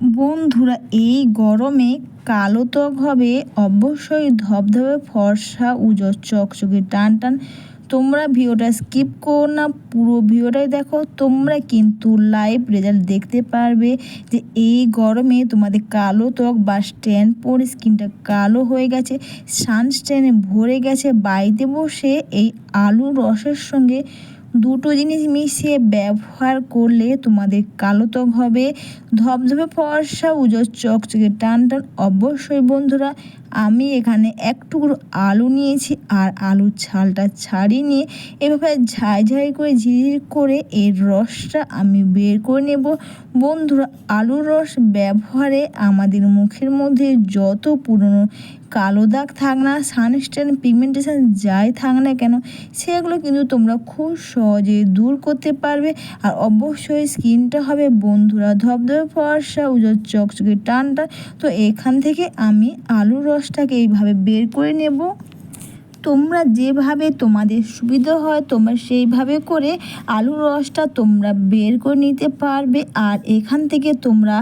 বন্ধুরা, এই গরমে কালো ত্বক হবে, অবশ্যই ধবধবে ফর্সা উজো চকচকে টান টান। তোমরা ভিডিওটা স্কিপ করো না, পুরো ভিডিওটাই দেখো। তোমরা কিন্তু লাইভ রেজাল্ট দেখতে পারবে যে এই গরমে তোমাদের কালো ত্বক বা স্ট্যান্ড পরে স্কিনটা কালো হয়ে গেছে সানস্ট্যান্ডে ভরে গেছে। বাড়িতে বসে এই আলুর রসের সঙ্গে দুটো জিনিস মিশিয়ে ব্যবহার করলে তোমাদের কালো ত্বক হবে। ধবধবে ফর্সা উজো চকচকে টান টান। অবশ্যই বন্ধুরা, আমি এখানে এক টুকরো আলু নিয়েছি আর আলুর ছালটা ছাড়িয়ে নিয়ে এভাবে ঝাই ঝাই করে ঝিঝির করে এর রসটা আমি বের করে নেব। বন্ধুরা, আলুর রস ব্যবহারে আমাদের মুখের মধ্যে যত পুরনো কালো দাগ থাক না সানস্টেন পিগমেন্টেশন যাই থাক না কেন, সেগুলো কিন্তু তোমরা খুব সহজে দূর করতে পারবে। আর অবশ্যই স্কিনটা হবে বন্ধুরা ধবধবে ফর্সা, উজোর চকচকে টানটা। তো এখান থেকে আমি আলুর রসটাকে এইভাবে বের করে নেব। তোমরা যেভাবে তোমাদের সুবিধা হয়, তোমরা সেইভাবে করে আলুর রসটা তোমরা বের করে নিতে পারবে। আর এখান থেকে তোমরা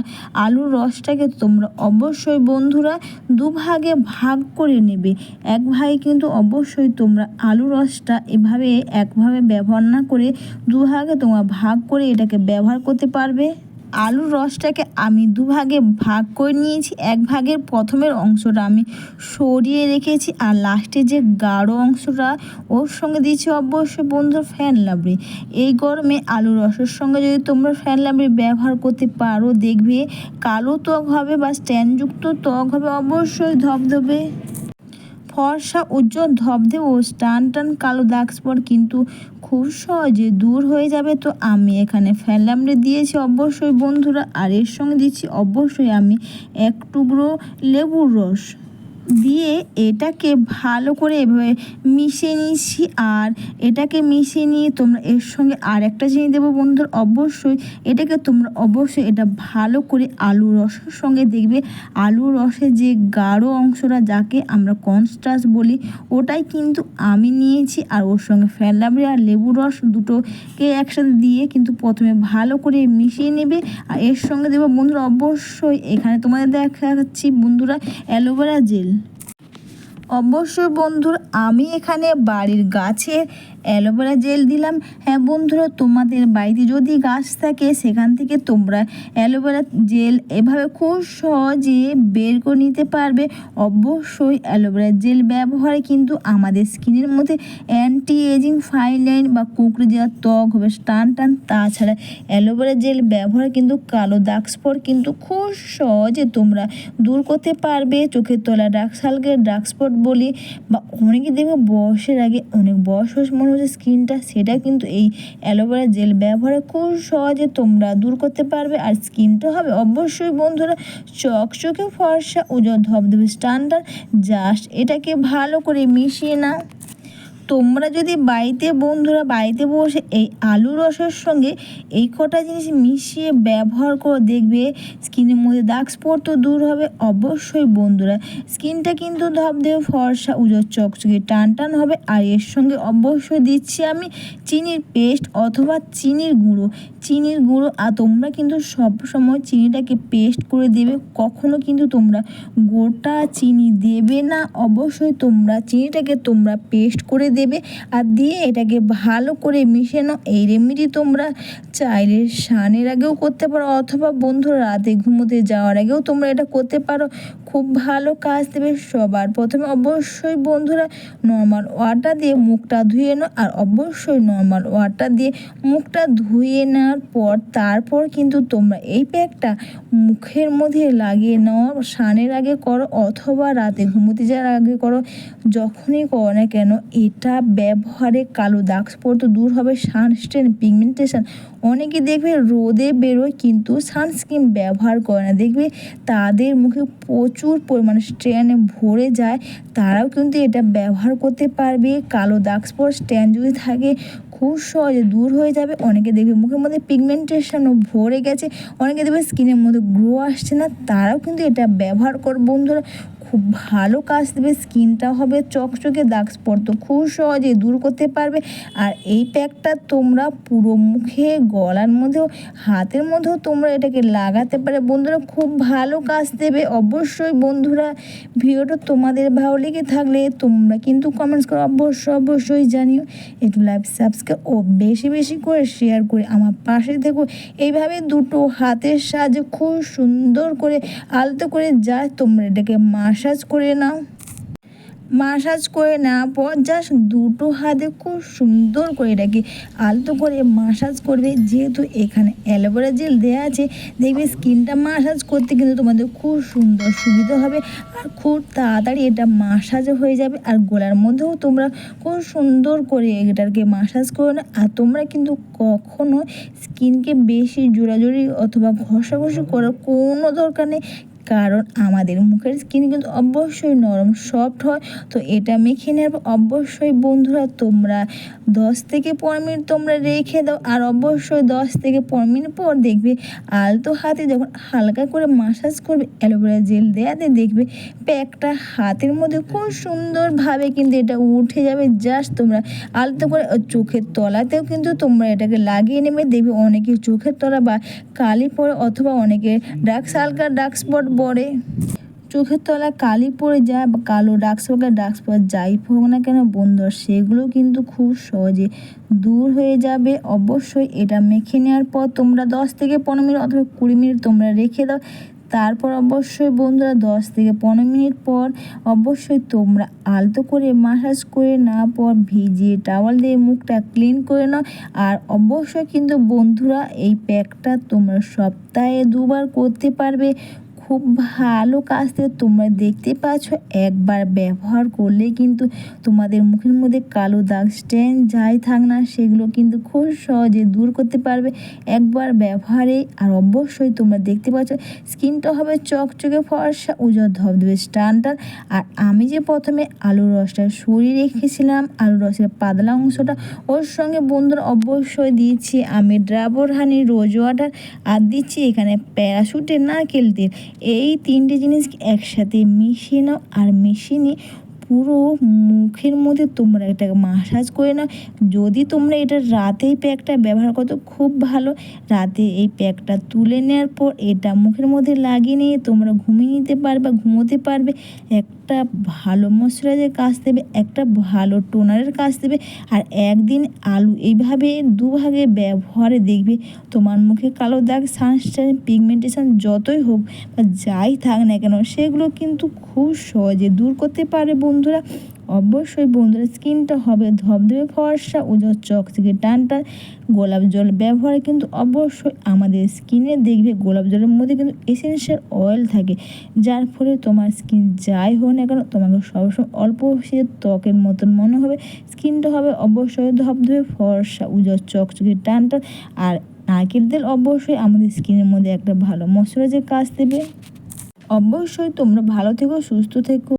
আলুর রসটাকে তোমরা অবশ্যই বন্ধুরা দুভাগে ভাগ করে নেবে। এক ভাগে কিন্তু অবশ্যই তোমরা আলুর রসটা এভাবে একভাবে ব্যবহার না করে দুভাগে তোমরা ভাগ করে এটাকে ব্যবহার করতে পারবে। আলুর রসটাকে আমি দুভাগে ভাগ করে নিয়েছি। এক ভাগের প্রথমের অংশটা আমি সরিয়ে রেখেছি আর লাস্টে যে গাঢ় অংশটা, ওর সঙ্গে দিয়েছি অবশ্যই বন্ধুর ফ্যান লাবড়ি। এই গরমে আলুর রসের সঙ্গে যদি তোমরা ফ্যান লাবড়ি ব্যবহার করতে পারো, দেখবে কালো ত্বক হবে বা স্ট্যান্ডযুক্ত ত্বক হবে, অবশ্যই ধবধবে। ফর্সা উজ্জ্বল ধবধে ও টান টান কালো দাগ স্পট কিন্তু খুব সহজে দূর হয়ে যাবে। তো আমি এখানে ফ্যানলামড়ে দিয়েছি অবশ্যই বন্ধুরা। আর এর সঙ্গে দিচ্ছি অবশ্যই আমি এক টুকরো লেবুর রস। দিয়ে এটাকে ভালো করে এভাবে মিশিয়ে নিয়েছি। আর এটাকে মিশিয়ে নিয়ে তোমরা এর সঙ্গে আর একটা জিনিস দেবো বন্ধুর। অবশ্যই এটাকে তোমরা অবশ্যই এটা ভালো করে আলু রসের সঙ্গে দেখবে। আলু রসের যে গাঢ় অংশটা যাকে আমরা কনস্টাস বলি, ওটাই কিন্তু আমি নিয়েছি। আর ওর সঙ্গে ফেললাবড়ি আর লেবু রস দুটোকে একসাথে দিয়ে কিন্তু প্রথমে ভালো করে মিশিয়ে নেবে। আর এর সঙ্গে দেবো বন্ধুরা, অবশ্যই এখানে তোমাদের দেখা দেখাচ্ছি বন্ধুরা অ্যালোভেরা জেল। অবশ্যই বন্ধুর আমি এখানে বাড়ির গাছের অ্যালোভেরা জেল দিলাম। হ্যাঁ বন্ধুরা, তোমাদের বাড়িতে যদি গাছ থাকে, সেখান থেকে তোমরা অ্যালোভেরা জেল এভাবে খুব সহজে বের করে নিতে পারবে। অবশ্যই অ্যালোভেরা জেল ব্যবহারে কিন্তু আমাদের স্কিনের মধ্যে অ্যান্টি এজিং ফাইন লাইন বা কুকড়ে যাওয়ার ত্বক হবে, টান টান, তাছাড়া অ্যালোভেরা জেল ব্যবহারে কিন্তু কালো দাগ স্পট কিন্তু খুব সহজে তোমরা দূর করতে পারবে। চোখের তলা ডার্ক সালকের ডার্ক স্পট বলি, বা অনেকে দেখবে বয়সের আগে, অনেক বয়স মনে হচ্ছে স্কিনটা, সেটা কিন্তু এই অ্যালোভেরা জেল ব্যবহারে খুব সহজে তোমরা দূর করতে পারবে। আর স্কিনটা হবে অবশ্যই বন্ধুরা চকচকে ফর্সা, ওজন ধবধবে স্ট্যান্ডার্ড জাস্ট এটাকে ভালো করে মিশিয়ে নাও। তোমরা যদি বাড়িতে বন্ধুরা বাড়িতে বসে এই আলু রসের সঙ্গে এই কটা জিনিস মিশিয়ে ব্যবহার করে, দেখবে স্কিনের মধ্যে দাগ স্পট তো দূর হবে। অবশ্যই বন্ধুরা, স্কিনটা কিন্তু ধবধবে ফর্সা উজোর চকচকে টান টান হবে। আর এর সঙ্গে অবশ্যই দিচ্ছি আমি চিনির পেস্ট অথবা চিনির গুঁড়ো। চিনির গুঁড়ো, আর তোমরা কিন্তু সব সময় চিনিটাকে পেস্ট করে দেবে। কখনো কিন্তু তোমরা গোটা চিনি দেবে না। অবশ্যই তোমরা, চিনিটাকে তোমরা পেস্ট করে দেবে আর দিয়ে এটাকে ভালো করে মিশে নাও এই রেমেডি তোমরা চাইলে স্নানের আগেও করতে পারো অথবা বন্ধুরা রাতে ঘুমোতে যাওয়ার আগেও তোমরা এটা করতে পারো। খুব ভালো কাজ দেবে সবার। প্রথমে অবশ্যই বন্ধুরা নর্মাল ওয়াটার দিয়ে মুখটা ধুয়ে নাও আর অবশ্যই নর্মাল ওয়াটার দিয়ে মুখটা ধুয়ে নেওয়ার পর তারপর কিন্তু তোমরা এই প্যাকটা মুখের মধ্যে লাগিয়ে নাও। স্নানের আগে করো অথবা রাতে ঘুমোতে যাওয়ার আগে করো। যখনই করো না কেন, এটা ব্যবহারে কালো দাগ স্পট দূর হবে সানস্ক্রিন পিগমেন্টেশন। অনেকে দেখবে রোদে বেরোয় কিন্তু সানস্ক্রিন ব্যবহার করে না। দেখবে তাদের মুখে প্রচুর পরিমাণে স্ট্যান্ড ভরে যায়। তারাও কিন্তু এটা ব্যবহার করতে পারবে। কালো দাগ স্পট স্ট্যান্ড যদি থাকে, খুব সহজে দূর হয়ে যাবে। অনেকে দেখবে মুখের মধ্যে পিগমেন্টেশনও ভরে গেছে। অনেকে দেখবে স্কিনের মধ্যে গ্রো আসছে না। তারাও কিন্তু এটা ব্যবহার কর বন্ধুরা। খুব ভালো কাজ দেবে স্কিনটা হবে চকচকে, দাগ স্পট তো খুব সহজে দূর করতে পারবে। আর এই প্যাকটা তোমরা পুরো মুখে, গলার মধ্যেও, হাতের মধ্যেও তোমরা এটাকে লাগাতে পারে বন্ধুরা, খুব ভালো কাজ দেবে। অবশ্যই বন্ধুরা, ভিডিওটা তোমাদের ভালো লেগে থাকলে তোমরা কিন্তু কমেন্টস করো অবশ্যই অবশ্যই জানিও। একটু লাইভ সাবস্ক্রাইব ও বেশি বেশি করে শেয়ার করে আমার পাশে থেকো। এইভাবে দুটো হাতের সাহায্যে খুব সুন্দর করে আলতো করে যা তোমরা এটাকে মাসাজ করে নাও। মাসাজ করে নেওয়ার পর জাস্ট দুটো হাতে খুব সুন্দর করে এটাকে আলতো করে মাসাজ করবে। যেহেতু এখানে অ্যালোভেরা জেল দেওয়া আছে, দেখবে স্কিনটা মাসাজ করতে কিন্তু তোমাদের খুব সুন্দর সুবিধা হবে আর খুব তাড়াতাড়ি এটা মাসাজ হয়ে যাবে। আর গলার মধ্যেও তোমরা খুব সুন্দর করে এটাকে মাসাজ করো না আর তোমরা কিন্তু কখনো স্কিনকে বেশি জোড়াজোড়ি অথবা ঘষাঘষি করার কোনো দরকার নেই। কারণ আমাদের মুখের স্কিন কিন্তু অবশ্যই নরম সফট হয়। তো এটা মেখে নেওয়ার পর অবশ্যই বন্ধুরা তোমরা দশ থেকে পনেরো মিনিট তোমরা রেখে দাও। আর অবশ্যই দশ থেকে পনেরো মিনিট পর দেখবে আলতো হাতে যখন হালকা করে মাসাজ করবে অ্যালোভেরা জেল দেওয়াতে দেখবে প্যাকটা হাতের মধ্যে খুব সুন্দরভাবে কিন্তু এটা উঠে যাবে। জাস্ট তোমরা আলতো করে চোখের তলাতেও কিন্তু তোমরা এটাকে লাগিয়ে নেবে। দেখবে অনেকে চোখের তলা বা কালি পরে অথবা অনেকে ডার্ক হালকা ডার্ক স্পট পড়ে চোখের তলা কালি পড়ে যায় বা কালো ডার্ক স্পট ডার্ক স্পট যাই হোক না কেন বন্ধুরা সেগুলো কিন্তু খুব সহজে দূর হয়ে যাবে। অবশ্যই এটা মেখে নেওয়ার পর তোমরা দশ থেকে পনেরো মিনিট অথবা কুড়ি মিনিট তোমরা রেখে দাও। তারপর অবশ্যই বন্ধুরা দশ থেকে পনেরো মিনিট পর অবশ্যই তোমরা আলতো করে মাসাজ করে না পর ভিজিয়ে টাওয়াল দিয়ে মুখটা ক্লিন করে নাও। আর অবশ্যই কিন্তু বন্ধুরা এই প্যাকটা তোমরা সপ্তাহে দুবার করতে পারবে। খুব ভালো কাজ দিয়ে তোমরা দেখতে পাচ্ছ। একবার ব্যবহার করলে কিন্তু তোমাদের মুখের মধ্যে কালো দাগ স্ট্যান যাই থাক না সেগুলো কিন্তু খুব সহজে দূর করতে পারবে। একবার ব্যবহারে আর অবশ্যই তোমরা দেখতে পাচ্ছ, স্কিনটা হবে চকচকে, ফর্সা, উজ্জ্বল ধবধবে স্টানটার আর আমি যে প্রথমে আলুর রসটা সরিয়ে রেখেছিলাম আলুর রসের পাতলা অংশটা, ওর সঙ্গে বন্ধুরা অবশ্যই দিয়েছি আমি ড্রাবর হানি রোজ ওয়াটার, আর দিচ্ছি এখানে প্যারাশুটের নারকেল তেল। এই তিনটে জিনিস একসাথে মিশিয়ে নাও আর মিশিয়ে নিয়ে পুরো মুখের মধ্যে তোমরা এটা মাসাজ করে নাও। যদি তোমরা এটা রাতেই প্যাকটা ব্যবহার করো খুব ভালো। রাতে এই প্যাকটা তুলে নেওয়ার পর এটা মুখের মধ্যে লাগিয়ে নিয়ে তোমরা ঘুমিয়ে নিতে পারবে, ঘুমোতে পারবে। একটা ভালো ময়শ্চারাইজার কাজ দেবে, একটা ভালো টোনারের কাজ দেবে। আর একদিন আলু এইভাবে দুভাগে ব্যবহারে দেখবে। তোমার মুখে কালো দাগ সানস্টাইন পিগমেন্টেশন যতই হোক বা যাই থাক না কেন, সেগুলো কিন্তু খুব সহজে দূর করতে পারে বন্ধুরা, অবশ্যই বন্ধুরা, স্কিনটা হবে ধবধবে, ফর্সা উজ্জ্বল চকচকে টান টান। গোলাপ জল ব্যবহারে কিন্তু অবশ্যই আমাদের স্কিনে দেখবে। গোলাপ জলের মধ্যে কিন্তু এসেন্সিয়াল অয়েল থাকে, যার ফলে তোমার স্কিন যাই হোক না কেন, তোমাকে সবসময় অল্প সে ত্বকের মতন মনে হবে। স্কিনটা হবে অবশ্যই ধবধবে, ফর্সা উজ্জ্বল চকচকে টান টান। আর নারকেল তেল অবশ্যই আমাদের স্কিনের মধ্যে একটা ভালো ময়শ্চারাইজার কাজ দেবে। অবশ্যই তোমরা ভালো থেকো, সুস্থ থেকো।